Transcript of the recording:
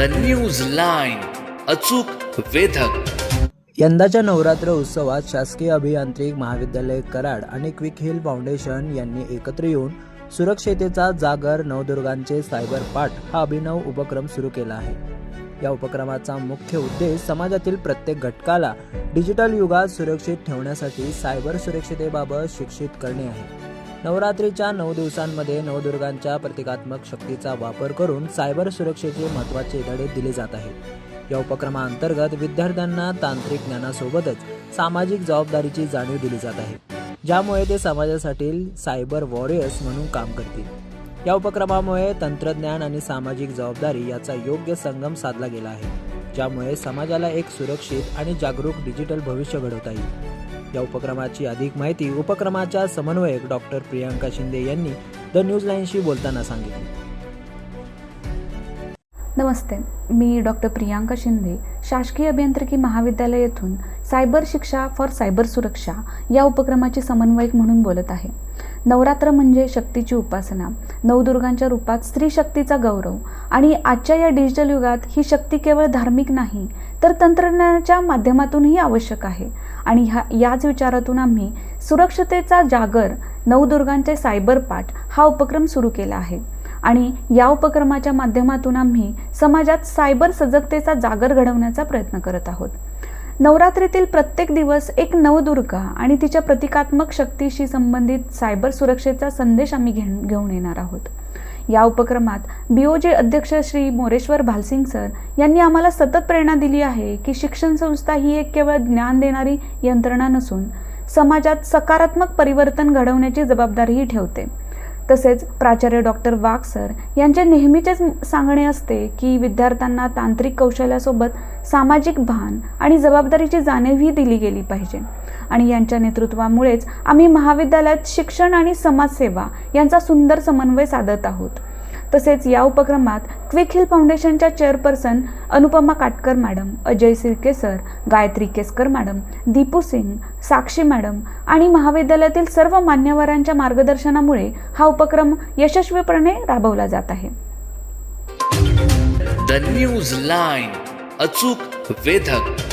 The news line अचूक वेधक. यंदाच्या नवरात्र उत्सवात शासकीय अभियांत्रिक महाविद्यालय कराड आणि क्विक हिल फाउंडेशन यांनी एकत्र येऊन सुरक्षितेचा जागर नवदुर्गांचे सायबर पाठ हा अभिनव उपक्रम सुरू केला आहे. या उपक्रमाचा मुख्य उद्देश समाजातील प्रत्येक घटकाला डिजिटल युगात सुरक्षित ठेवण्यासाठी सायबर सुरक्षितेबाबत शिक्षित करणे आहे. नवरात्रीच्या नऊ दिवसांमध्ये नवदुर्गांच्या प्रतिकात्मक शक्तीचा वापर करून सायबर सुरक्षेचे महत्त्वाचे धडे दिले जात आहेत. या उपक्रमाअंतर्गत विद्यार्थ्यांना तांत्रिक ज्ञानासोबतच सामाजिक जबाबदारीची जाणीव दिली जात आहे. ज्यामुळे ते समाजासाठी सायबर वॉरियर्स म्हणून काम करतील. या उपक्रमामुळे तंत्रज्ञान आणि सामाजिक जबाबदारी याचा योग्य संगम साधला गेला आहे. ज्यामुळे समाजाला एक सुरक्षित आणि जागरूक डिजिटल भविष्य घडवता येईल. या उपक्रमाची अधिक माहिती उपक्रमाच्या समन्वयक डॉक्टर प्रियांका शिंदे यांनी द न्यूज लाईनशी बोलताना सांगितली. नमस्ते मी डॉक्टर प्रियांका शिंदे शासकीय अभियांत्रिकी महाविद्यालय येथून सायबर शिक्षा फॉर सायबर सुरक्षा या उपक्रमाची समन्वयक म्हणून बोलत आहे. नवरात्र म्हणजे शक्तीची उपासना नवदुर्गांच्या रूपात स्त्री शक्तीचा गौरव आणि आजच्या या डिजिटल युगात ही शक्ती केवळ धार्मिक नाही तर तंत्रज्ञानाच्या माध्यमातूनही आवश्यक आहे. आणि ह्या याच विचारातून आम्ही सुरक्षतेचा जागर नवदुर्गांचे सायबर पाठ हा उपक्रम सुरू केला आहे. आणि या उपक्रमाच्या माध्यमातून आम्ही समाजात सायबर सजगतेचा जागर घडवण्याचा प्रयत्न करत आहोत. नवरात्रीतील प्रत्येक दिवस एक नवदुर्गा आणि तिच्या प्रतिकात्मक शक्तीशी संबंधित सायबर सुरक्षेचा संदेश आम्ही घे घेऊन येणार आहोत. या उपक्रमात बी ओ जे अध्यक्ष श्री मोरेश्वर भालसिंग सर यांनी आम्हाला सतत प्रेरणा दिली आहे की शिक्षण संस्था ही एक केवळ ज्ञान देणारी यंत्रणा नसून समाजात सकारात्मक परिवर्तन घडवण्याची जबाबदारीही ठेवते. तसेच प्राचार्य डॉक्टर वाघ सर यांचे नेहमीचेच सांगणे असते की विद्यार्थ्यांना तांत्रिक कौशल्यासोबत सामाजिक भान आणि जबाबदारीची जाणीवही दिली गेली पाहिजे. आणि यांच्या नेतृत्वामुळेच आम्ही महाविद्यालयात शिक्षण आणि समाजसेवा यांचा सुंदर समन्वय साधत आहोत. तसेच या उपक्रमात क्विक हिल फाउंडेशनच्या chairperson Anupama Katkar madam Ajay Sirke sir Gayatri Keskar madam Deepu Singh Sakshi madam आणि महाविद्यालयातील सर्व मान्यवरांच्या मार्गदर्शनामुळे हा उपक्रम यशस्वीपणे राबवला जात आहे. द न्यूज लाईन अचूक वेधक.